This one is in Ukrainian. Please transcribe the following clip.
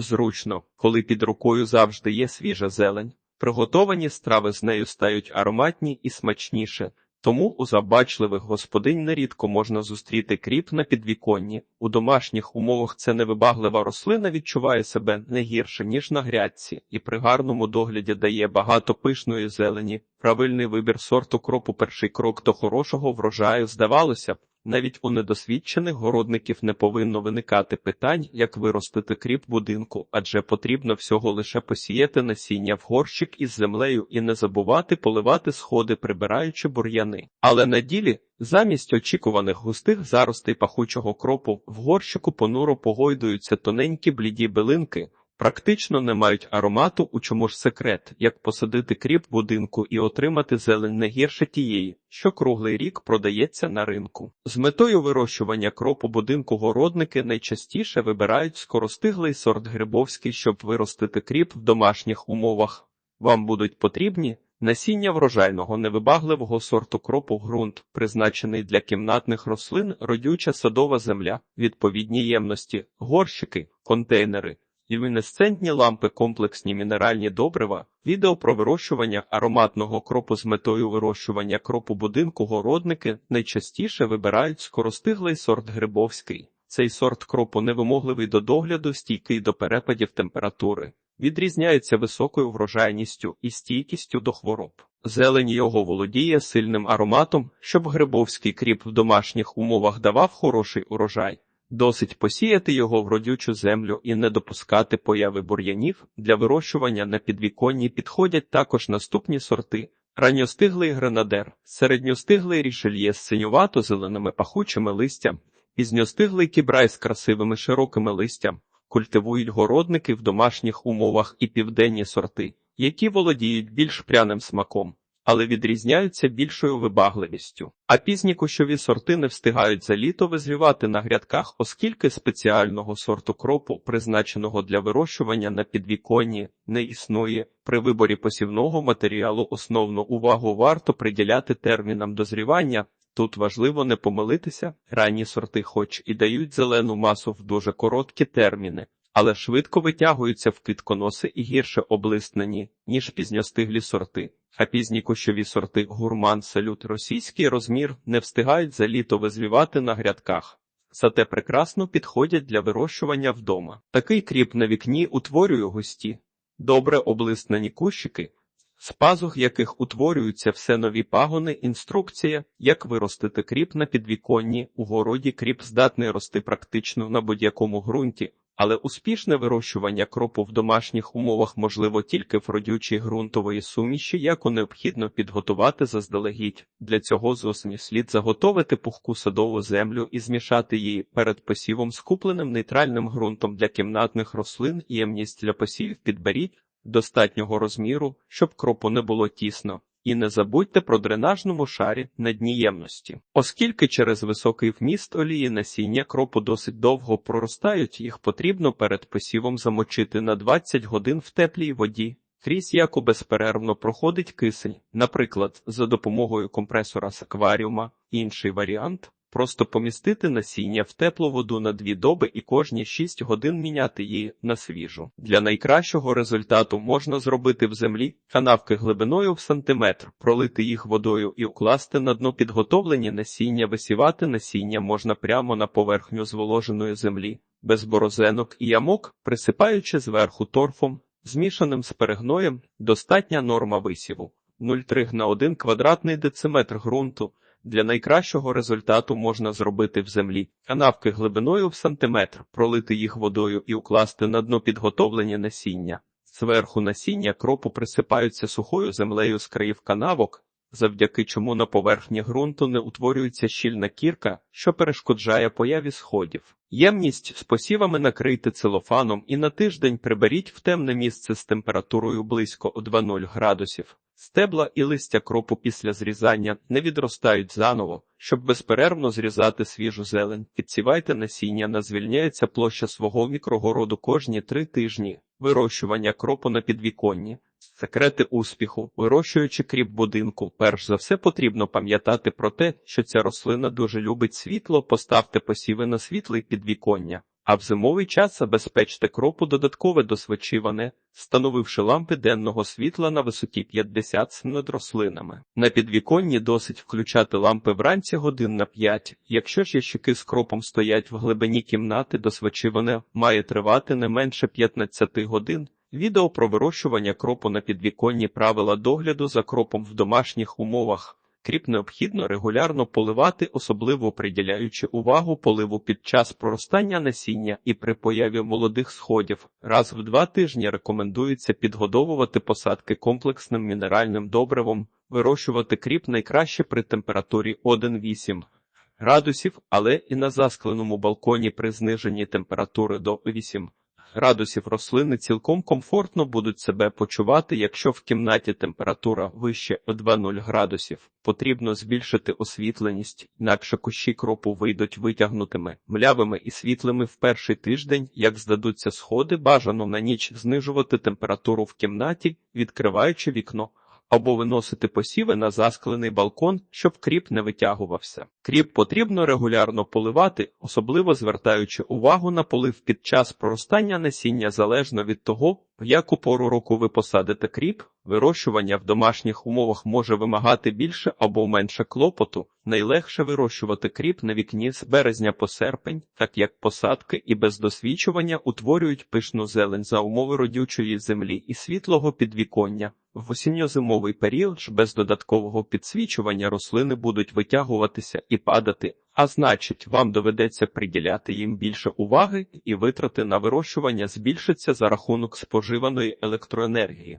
Зручно, коли під рукою завжди є свіжа зелень. Приготовані страви з нею стають ароматні і смачніше. Тому у забачливих господинь нерідко можна зустріти кріп на підвіконні. У домашніх умовах це невибаглива рослина відчуває себе не гірше, ніж на грядці, і при гарному догляді дає багато пишної зелені. Правильний вибір сорту кропу перший крок до хорошого врожаю, здавалося б. Навіть у недосвідчених городників не повинно виникати питань, як виростити кріп будинку, адже потрібно всього лише посіяти насіння в горщик із землею і не забувати поливати сходи, прибираючи бур'яни. Але на ділі, замість очікуваних густих заростей пахучого кропу, в горщику понуро погойдуються тоненькі бліді билинки, Практично не мають аромату, у чому ж секрет, як посадити кріп будинку і отримати зелень не гірше тієї, що круглий рік продається на ринку. З метою вирощування кропу будинку городники найчастіше вибирають скоростиглий сорт грибовський, щоб виростити кріп в домашніх умовах. Вам будуть потрібні насіння врожайного невибагливого сорту кропу ґрунт, призначений для кімнатних рослин, родюча садова земля, відповідні ємності, горщики, контейнери. Люмінесцентні лампи, комплексні мінеральні добрива, відео про вирощування ароматного кропу з метою вирощування кропу будинку городники найчастіше вибирають скоростиглий сорт грибовський. Цей сорт кропу невимогливий до догляду, стійкий до перепадів температури, відрізняється високою врожайністю і стійкістю до хвороб. Зелень його володіє сильним ароматом, щоб грибовський кріп в домашніх умовах давав хороший урожай. Досить посіяти його в родючу землю і не допускати появи бур'янів. Для вирощування на підвіконні підходять також наступні сорти: ранньостиглий гренадер, середньостиглий рішельє з синювато зеленими пахучими листям, пізньостиглий кібрай з красивими широкими листям, культивують городники в домашніх умовах і південні сорти, які володіють більш пряним смаком але відрізняються більшою вибагливістю. А пізні кущові сорти не встигають за літо визрівати на грядках, оскільки спеціального сорту кропу, призначеного для вирощування на підвіконні, не існує. При виборі посівного матеріалу основну увагу варто приділяти термінам дозрівання. Тут важливо не помилитися, ранні сорти, хоч і дають зелену масу в дуже короткі терміни, але швидко витягуються в квітконоси і гірше облиснені, ніж пізньостиглі сорти а пізні кущові сорти гурман салют російський розмір не встигають за літо визрівати на грядках. Зате прекрасно підходять для вирощування вдома. Такий кріп на вікні утворює густі, добре облиснені кущики, з пазух яких утворюються все нові пагони, інструкція, як виростити кріп на підвіконні, у городі кріп здатний рости практично на будь-якому ґрунті, але успішне вирощування кропу в домашніх умовах можливо тільки в родючій ґрунтової суміші, яку необхідно підготувати заздалегідь. Для цього з осені слід заготовити пухку садову землю і змішати її перед посівом з купленим нейтральним ґрунтом для кімнатних рослин, і ємність для посівів підберіть достатнього розміру, щоб кропу не було тісно. І не забудьте про дренажному шарі на дні ємності. Оскільки через високий вміст олії насіння кропу досить довго проростають, їх потрібно перед посівом замочити на 20 годин в теплій воді. Крізь яку безперервно проходить кисень, наприклад, за допомогою компресора з акваріума, інший варіант Просто помістити насіння в теплу воду на дві доби і кожні 6 годин міняти її на свіжу. Для найкращого результату можна зробити в землі канавки глибиною в сантиметр, пролити їх водою і укласти на дно підготовлені насіння, висівати насіння можна прямо на поверхню зволоженої землі, без борозенок і ямок, присипаючи зверху торфом, змішаним з перегноєм, достатня норма висіву 0,3 на 1 квадратний дециметр ґрунту. Для найкращого результату можна зробити в землі канавки глибиною в сантиметр, пролити їх водою і укласти на дно підготовлення насіння. Зверху насіння кропу присипаються сухою землею з країв канавок, завдяки чому на поверхні ґрунту не утворюється щільна кірка, що перешкоджає появі сходів. Ємність з посівами накрийте целофаном і на тиждень приберіть в темне місце з температурою близько 2,0 градусів. Стебла і листя кропу після зрізання не відростають заново, щоб безперервно зрізати свіжу зелень. Підсівайте насіння на звільняється площа свого мікрогороду кожні три тижні, вирощування кропу на підвіконні. Секрети успіху, вирощуючи кріп будинку, перш за все потрібно пам'ятати про те, що ця рослина дуже любить світло, поставте посіви на світлий підвіконня, А в зимовий час забезпечте кропу додаткове досвечиване, встановивши лампи денного світла на висоті 50 см над рослинами. На підвіконні досить включати лампи вранці годин на 5. Якщо ж ящики з кропом стоять в глибині кімнати, досвечиване має тривати не менше 15 годин. Відео про вирощування кропу на підвіконні правила догляду за кропом в домашніх умовах. Кріп необхідно регулярно поливати, особливо приділяючи увагу поливу під час проростання насіння і при появі молодих сходів. Раз в два тижні рекомендується підгодовувати посадки комплексним мінеральним добривом, вирощувати кріп найкраще при температурі 1,8 градусів, але і на заскленому балконі при зниженні температури до 8 градусів рослини цілком комфортно будуть себе почувати, якщо в кімнаті температура вище 2,0 градусів. Потрібно збільшити освітленість, інакше кущі кропу вийдуть витягнутими, млявими і світлими в перший тиждень, як здадуться сходи, бажано на ніч знижувати температуру в кімнаті, відкриваючи вікно. Або виносити посіви на засклений балкон, щоб кріп не витягувався. Кріп потрібно регулярно поливати, особливо звертаючи увагу на полив під час проростання насіння залежно від того, в яку пору року ви посадите кріп. Вирощування в домашніх умовах може вимагати більше або менше клопоту. Найлегше вирощувати кріп на вікні з березня по серпень, так як посадки і без досвідчування утворюють пишну зелень за умови родючої землі і світлого підвіконня. В осінньо-зимовий період ж без додаткового підсвічування рослини будуть витягуватися і падати, а значить, вам доведеться приділяти їм більше уваги і витрати на вирощування збільшаться за рахунок споживаної електроенергії.